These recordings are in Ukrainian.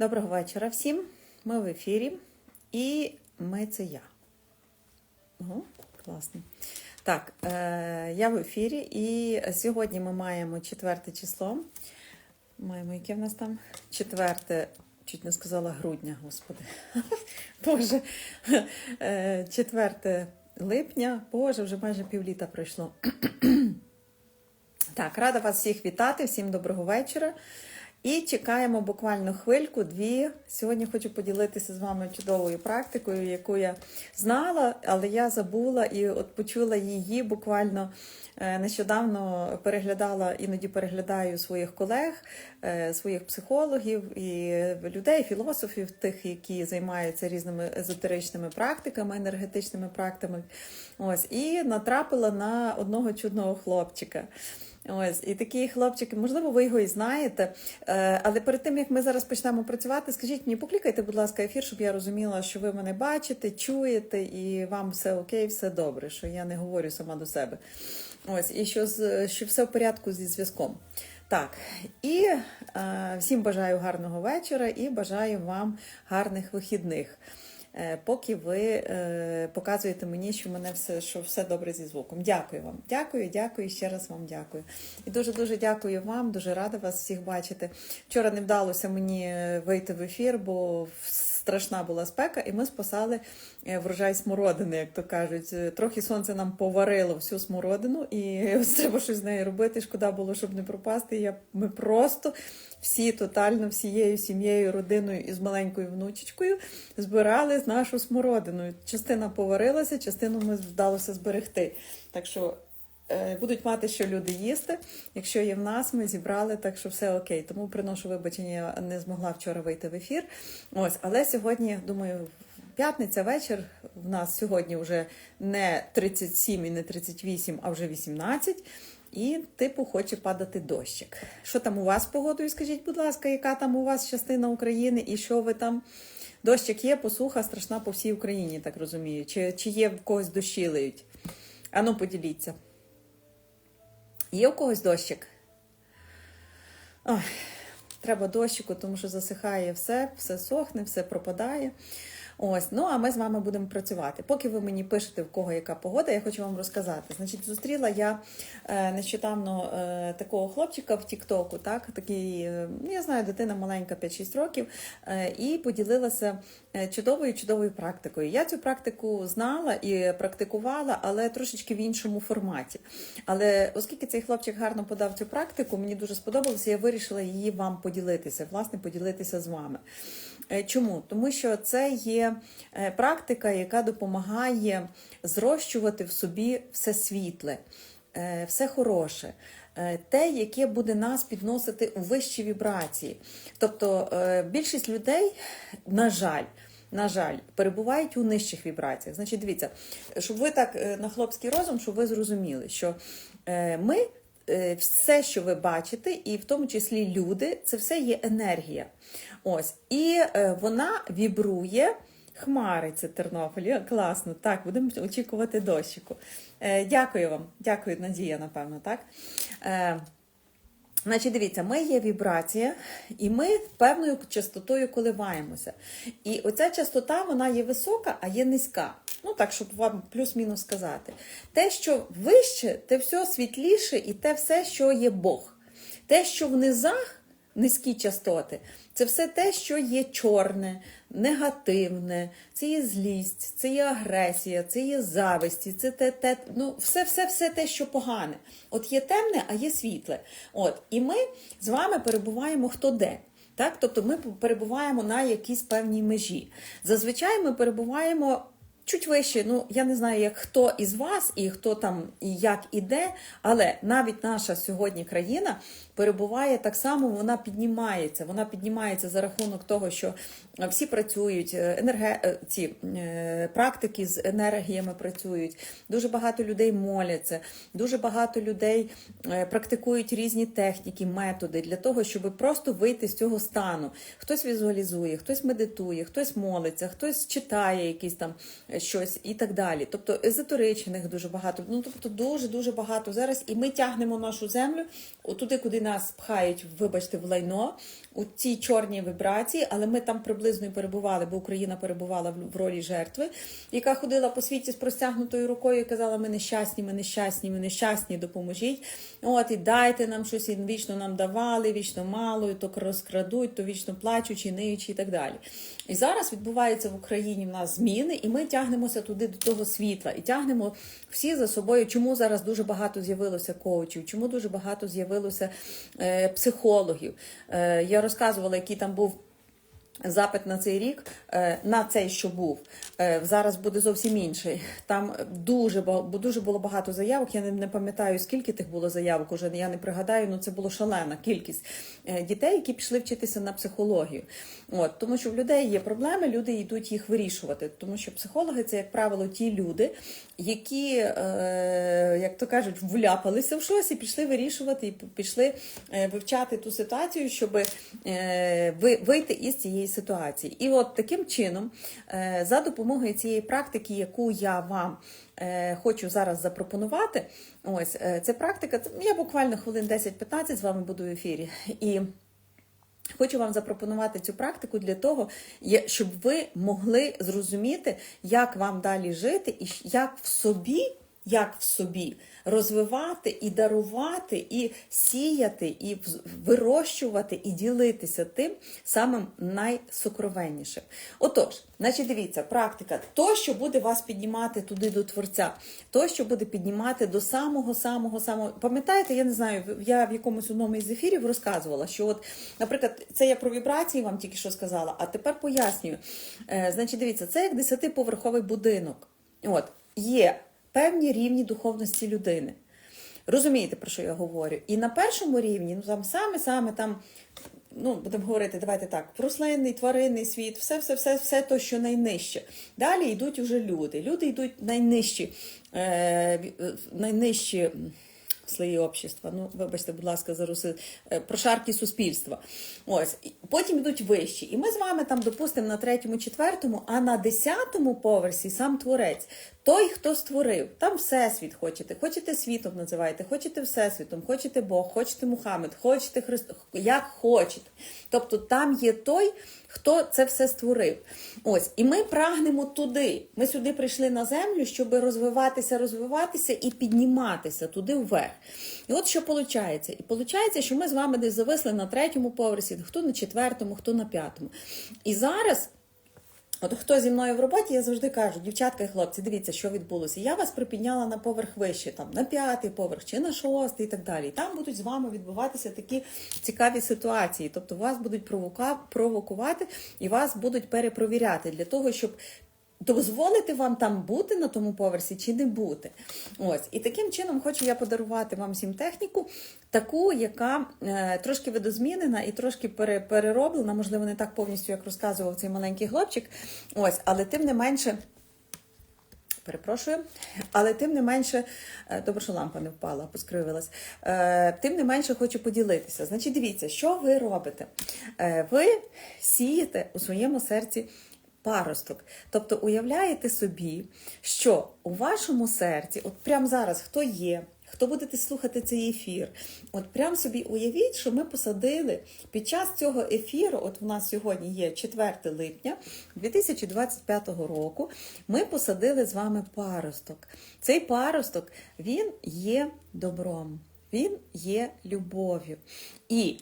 Доброго вечора всім. Ми в ефірі. І ми це я. Ого, класно. Так, е, я в ефірі, і сьогодні ми маємо четверте число. Маємо яке в нас там? Четверте, чуть не сказала грудня, господи. Боже. Е, Четверте липня. Боже, вже майже півліта пройшло. Так, рада вас всіх вітати, всім доброго вечора. І чекаємо буквально хвильку, дві. Сьогодні хочу поділитися з вами чудовою практикою, яку я знала, але я забула і от почула її буквально е, нещодавно переглядала, іноді переглядаю своїх колег, е, своїх психологів і людей, філософів, тих, які займаються різними езотеричними практиками, енергетичними практиками. Ось, і натрапила на одного чудного хлопчика. Ось і такий хлопчик, можливо, ви його і знаєте. Е, Але перед тим як ми зараз почнемо працювати, скажіть мені, поклікайте, будь ласка, ефір, щоб я розуміла, що ви мене бачите, чуєте, і вам все окей, все добре, що я не говорю сама до себе. Ось, і що, що все в порядку зі зв'язком. Так, і е, всім бажаю гарного вечора і бажаю вам гарних вихідних. Е, Поки ви е, показуєте мені, що мене все, що все добре зі звуком. Дякую вам. Дякую, дякую, ще раз вам дякую. І дуже дуже дякую вам. Дуже рада вас всіх бачити. Вчора не вдалося мені е, вийти в ефір, бо страшна була спека, і ми спасали врожай смородини, як то кажуть. Трохи сонце нам поварило всю смородину, і треба щось з нею робити. Шкода було, щоб не пропасти. Я, ми просто всі тотально всією сім'єю, родиною і з маленькою внучечкою збирали з нашу смородину. Частина поварилася, частину ми вдалося зберегти. Так що е, будуть мати, що люди їсти. Якщо є в нас, ми зібрали, так що все окей. Тому приношу вибачення, я не змогла вчора вийти в ефір. Ось, але сьогодні, думаю, п'ятниця вечір. В нас сьогодні вже не 37 і не 38, а вже 18. І, типу, хоче падати дощик. Що там у вас погодою? Скажіть, будь ласка, яка там у вас частина України і що ви там? Дощик є, посуха страшна по всій Україні, так розумію. Чи, чи є в когось дощі лиють? Ану, поділіться. Є у когось дощик? Ой, треба дощику, тому що засихає все, все сохне, все пропадає. Ось, ну а ми з вами будемо працювати. Поки ви мені пишете, в кого яка погода, я хочу вам розказати. Значить, зустріла я е, нещодавно е, такого хлопчика в Тіктоку, так, такий, е, ну, я знаю, дитина маленька, 5-6 років, і поділилася чудовою чудовою практикою. Я цю практику знала і практикувала, але трошечки в іншому форматі. Але оскільки цей хлопчик гарно подав цю практику, мені дуже сподобалося, я вирішила її вам поділитися, власне, поділитися з вами. Е, Чому? Тому що це є е, практика, яка допомагає зрощувати в собі все світле, е, все хороше. Те, яке буде нас підносити у вищі вібрації. Тобто більшість людей, на жаль, на жаль, перебувають у нижчих вібраціях. Значить, дивіться, щоб ви так на хлопський розум, щоб ви зрозуміли, що ми все, що ви бачите, і в тому числі люди, це все є енергія. Ось, і е, вона вібрує. Хмари, це Тернопіль. Класно. Так, будемо очікувати дощику. Е, дякую вам. Дякую, Надія, напевно, так? Е, Значить, дивіться, ми є вібрація, і ми певною частотою коливаємося. І оця частота вона є висока, а є низька. Ну так, щоб вам плюс-мінус сказати. Те, що вище, те все світліше, і те все, що є Бог. Те, що в низах низькі частоти, це все те, що є чорне, негативне, це є злість, це є агресія, це є зависті, це те, те, ну, все, все, все те, що погане. От є темне, а є світле. От, і ми з вами перебуваємо хто де. Так? Тобто ми перебуваємо на якійсь певній межі. Зазвичай ми перебуваємо чуть вище. Ну, я не знаю, як хто із вас і хто там і як іде, але навіть наша сьогодні країна перебуває так само, вона піднімається. Вона піднімається за рахунок того, що всі працюють, е, енерге... е, ці е, практики з енергіями працюють. Дуже багато людей моляться, дуже багато людей е, практикують різні техніки, методи для того, щоб просто вийти з цього стану. Хтось візуалізує, хтось медитує, хтось молиться, хтось читає якісь там щось і так далі. Тобто езотеричних дуже багато. Ну тобто дуже дуже багато зараз. І ми тягнемо нашу землю туди, куди нас пхають, вибачте, в лайно, у ці чорні вібрації, але ми там приблизно і перебували, бо Україна перебувала в- ролі жертви, яка ходила по світі з простягнутою рукою і казала: Ми нещасні, ми нещасні, ми нещасні, допоможіть. От і дайте нам щось, і вічно нам давали, вічно мало, і то розкрадуть, то вічно плачучи, ниючи і так далі. І зараз відбувається в Україні в нас зміни, і ми тягнемося туди до того світла, і тягнемо всі за собою. Чому зараз дуже багато з'явилося коучів? Чому дуже багато з'явилося психологів? Е, я розказувала, який там був. Запит на цей рік е, на цей, що був е, зараз буде зовсім інший. Там дуже дуже було багато заявок. Я не, пам'ятаю скільки тих було заявок. Уже я не пригадаю. Ну це було шалена кількість е, дітей, які пішли вчитися на психологію. От тому, що в людей є проблеми, люди йдуть їх вирішувати. Тому що психологи це, як правило, ті люди, які, як то кажуть, вляпалися в щось і пішли вирішувати, і пішли вивчати ту ситуацію, щоб ви- вийти із цієї ситуації. І от таким чином, е, за допомогою цієї практики, яку я вам е, хочу зараз запропонувати, ось е, це практика. Я буквально хвилин 10-15 з вами буду в ефірі. І Хочу вам запропонувати цю практику для того, щоб ви могли зрозуміти, як вам далі жити, і як в собі, як в собі розвивати і дарувати, і сіяти, і вирощувати, і ділитися тим самим найсокровеннішим. Отож, значить, дивіться, практика, то, що буде вас піднімати туди до творця, то, що буде піднімати до самого, самого, самого. Пам'ятаєте, я не знаю, я в якомусь одному із ефірів розказувала, що от, наприклад, це я про вібрації вам тільки що сказала, а тепер пояснюю. Е, значить, дивіться, це як десятиповерховий будинок. От, є певні рівні духовності людини. Розумієте, про що я говорю? І на першому рівні, ну там саме-саме там, ну, будемо говорити, давайте так, рослинний, тваринний світ, все, все, все, все то, що найнижче. Далі йдуть уже люди. Люди йдуть найнижчі, е, найнижчі. Слої общества, ну вибачте, будь ласка, за руси, е, прошарки суспільства. Ось. Потім йдуть вищі. І ми з вами там, допустимо, на третьому, четвертому, а на десятому поверсі сам творець, той, хто створив, там всесвіт хочете, хочете світом називаєте, хочете всесвітом, хочете Бог, хочете Мухаммед, хочете Христос, як хочете. Тобто там є той, хто це все створив. Ось, і ми прагнемо туди. Ми сюди прийшли на землю, щоб розвиватися, розвиватися і підніматися туди вверх. І от що виходить? І виходить, що ми з вами десь зависли на третьому поверсі, хто на четвертому, хто на п'ятому. І зараз. От хто зі мною в роботі, я завжди кажу, дівчатка і хлопці, дивіться, що відбулося. Я вас припідняла на поверх вище, там на п'ятий поверх чи на шостий і так далі. І там будуть з вами відбуватися такі цікаві ситуації. Тобто вас будуть провокувати і вас будуть перепровіряти для того, щоб дозволити вам там бути на тому поверсі чи не бути. Ось і таким чином хочу я подарувати вам всім техніку, таку, яка е, трошки видозмінена і трошки пере, перероблена, можливо, не так повністю, як розказував цей маленький хлопчик. Ось, але тим не менше. Перепрошую, але тим не менше, е, добре, що лампа не впала, поскривилась. Е, Тим не менше хочу поділитися. Значить, дивіться, що ви робите? Е, Ви сієте у своєму серці паросток. Тобто уявляєте собі, що у вашому серці, от прямо зараз, хто є, хто будете слухати цей ефір, от прям собі уявіть, що ми посадили під час цього ефіру, от у нас сьогодні є 4 липня 2025 року, ми посадили з вами паросток. Цей паросток, він є добром. Він є любов'ю. І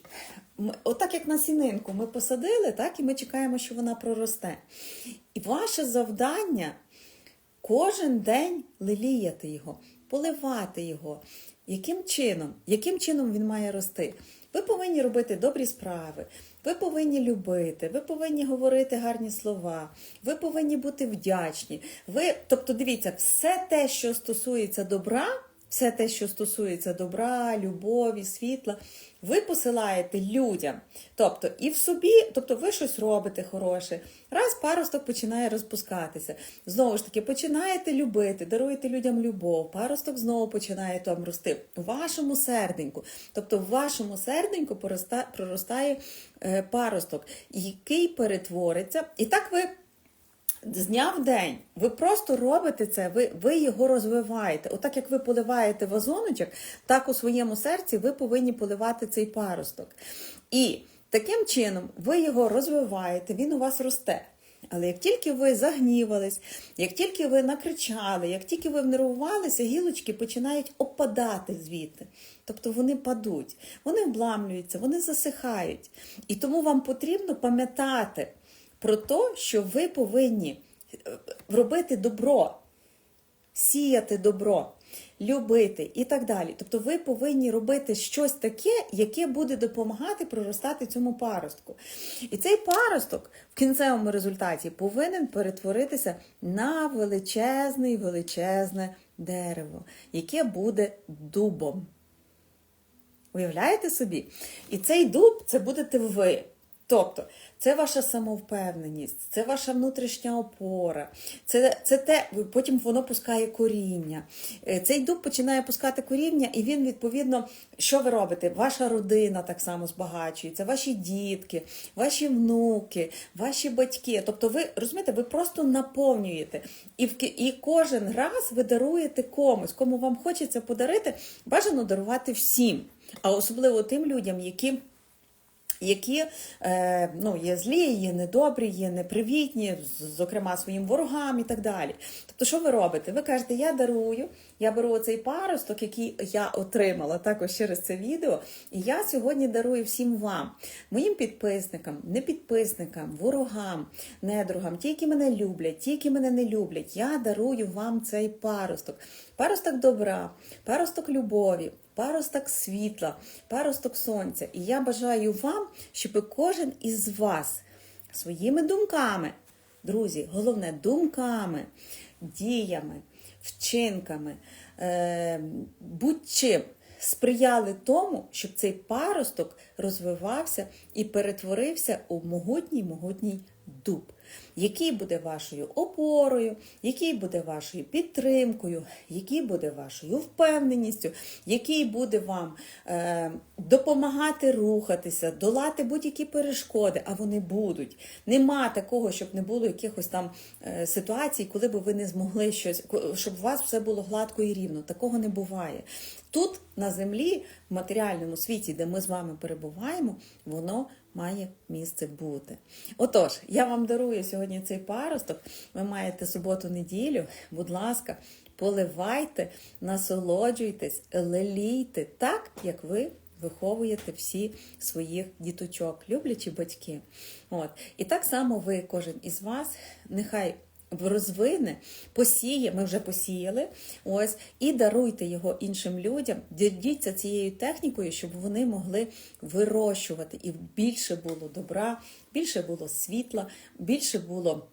ми, отак як на сінинку ми посадили, так і ми чекаємо, що вона проросте. І ваше завдання кожен день леліяти його, поливати його. Яким чином? Яким чином він має рости? Ви повинні робити добрі справи, ви повинні любити, ви повинні говорити гарні слова, ви повинні бути вдячні. Ви, тобто, дивіться, все те, що стосується добра, все те, що стосується добра, любові, світла, ви посилаєте людям. Тобто і в собі, тобто ви щось робите хороше. Раз паросток починає розпускатися. Знову ж таки, починаєте любити, даруєте людям любов, паросток знову починає там рости. У вашому серденьку. Тобто в вашому серденьку проростає е, паросток, який перетвориться. І так ви з дня в день ви просто робите це, ви, ви його розвиваєте. Отак як ви поливаєте вазоночок, так у своєму серці ви повинні поливати цей паросток. І таким чином ви його розвиваєте, він у вас росте. Але як тільки ви загнівались, як тільки ви накричали, як тільки ви внервувалися, гілочки починають опадати звідти. Тобто вони падуть, вони обламлюються, вони засихають. І тому вам потрібно пам'ятати про те, що ви повинні е, робити добро, сіяти добро, любити і так далі. Тобто ви повинні робити щось таке, яке буде допомагати проростати цьому паростку. І цей паросток в кінцевому результаті повинен перетворитися на величезне і величезне дерево, яке буде дубом. Уявляєте собі? І цей дуб це будете ви. Тобто, це ваша самовпевненість, це ваша внутрішня опора, це це те, потім воно пускає коріння. Е, Цей дуб починає пускати коріння, і він, відповідно, що ви робите? Ваша родина так само збагачується, ваші дітки, ваші внуки, ваші батьки. Тобто, ви розумієте, ви просто наповнюєте. І в, і кожен раз ви даруєте комусь, кому вам хочеться подарити, бажано дарувати всім, а особливо тим людям, які які е, ну, є злі, є недобрі, є непривітні, зокрема своїм ворогам і так далі. Тобто, що ви робите? Ви кажете, я дарую, я беру оцей паросток, який я отримала також через це відео, і я сьогодні дарую всім вам, моїм підписникам, непідписникам, ворогам, недругам, ті, які мене люблять, ті, які мене не люблять. Я дарую вам цей паросток. Паросток добра, паросток любові, паросток світла, паросток сонця. І я бажаю вам, щоб кожен із вас своїми думками, друзі, головне думками, діями, вчинками, е, будь-чим сприяли тому, щоб цей паросток розвивався і перетворився у могутній могутній дуб, який буде вашою опорою, який буде вашою підтримкою, який буде вашою впевненістю, який буде вам е, допомагати рухатися, долати будь-які перешкоди, а вони будуть. Нема такого, щоб не було якихось там е, ситуацій, коли б ви не змогли щось, щоб у вас все було гладко і рівно. Такого не буває. Тут на землі, в матеріальному світі, де ми з вами перебуваємо, воно має місце бути. Отож, я вам дарую сьогодні цей паросток. Ви маєте суботу-неділю. Будь ласка, поливайте, насолоджуйтесь, лелійте так, як ви. Виховуєте всі своїх діточок, люблячі батьки. От. І так само ви, кожен із вас, нехай розвине, посіє, ми вже посіяли, ось, і даруйте його іншим людям, діліться цією технікою, щоб вони могли вирощувати. І більше було добра, більше було світла, більше було.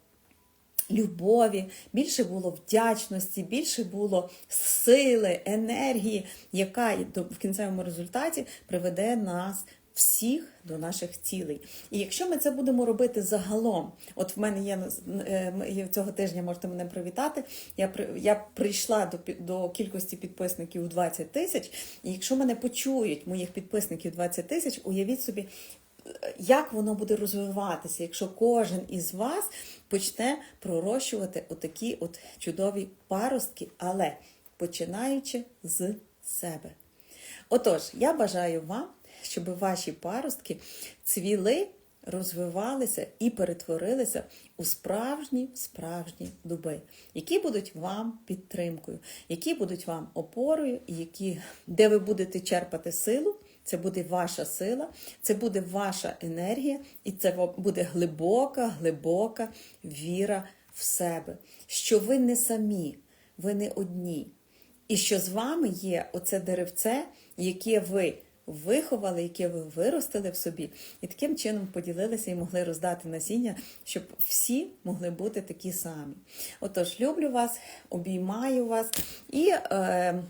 Любові, більше було вдячності, більше було сили, енергії, яка в кінцевому результаті приведе нас всіх до наших цілей. І якщо ми це будемо робити загалом, от в мене є е, цього тижня, можете мене привітати. Я я прийшла до до кількості підписників 20 тисяч. І якщо мене почують моїх підписників 20 тисяч, уявіть собі, як воно буде розвиватися, якщо кожен із вас почне пророщувати отакі от чудові паростки, але починаючи з себе. Отож, я бажаю вам, щоб ваші паростки цвіли, розвивалися і перетворилися у справжні справжні дуби, які будуть вам підтримкою, які будуть вам опорою, які, де ви будете черпати силу. Це буде ваша сила, це буде ваша енергія, і це буде глибока, глибока віра в себе, що ви не самі, ви не одні. І що з вами є оце деревце, яке ви виховали, яке ви виростили в собі, і таким чином поділилися і могли роздати насіння, щоб всі могли бути такі самі. Отож, люблю вас, обіймаю вас і. Е,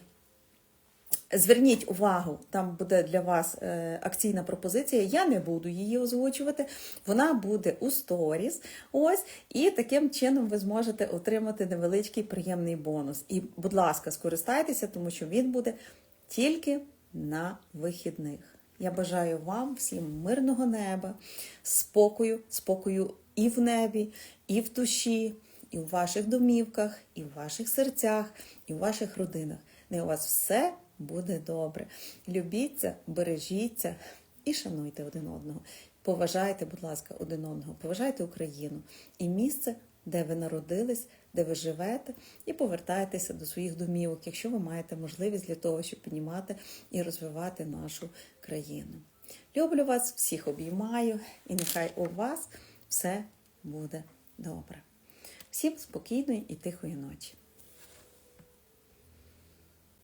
Зверніть увагу, там буде для вас е, акційна пропозиція. Я не буду її озвучувати. Вона буде у сторіс. Ось, і таким чином ви зможете отримати невеличкий приємний бонус. І, будь ласка, скористайтеся, тому що він буде тільки на вихідних. Я бажаю вам всім мирного неба, спокою, спокою і в небі, і в душі, і в ваших домівках, і в ваших серцях, і в ваших родинах. Не у вас все буде добре. Любіться, бережіться і шануйте один одного. Поважайте, будь ласка, один одного, поважайте Україну і місце, де ви народились, де ви живете, і повертайтеся до своїх домівок, якщо ви маєте можливість для того, щоб піднімати і розвивати нашу країну. Люблю вас, всіх обіймаю, і нехай у вас все буде добре. Всім спокійної і тихої ночі.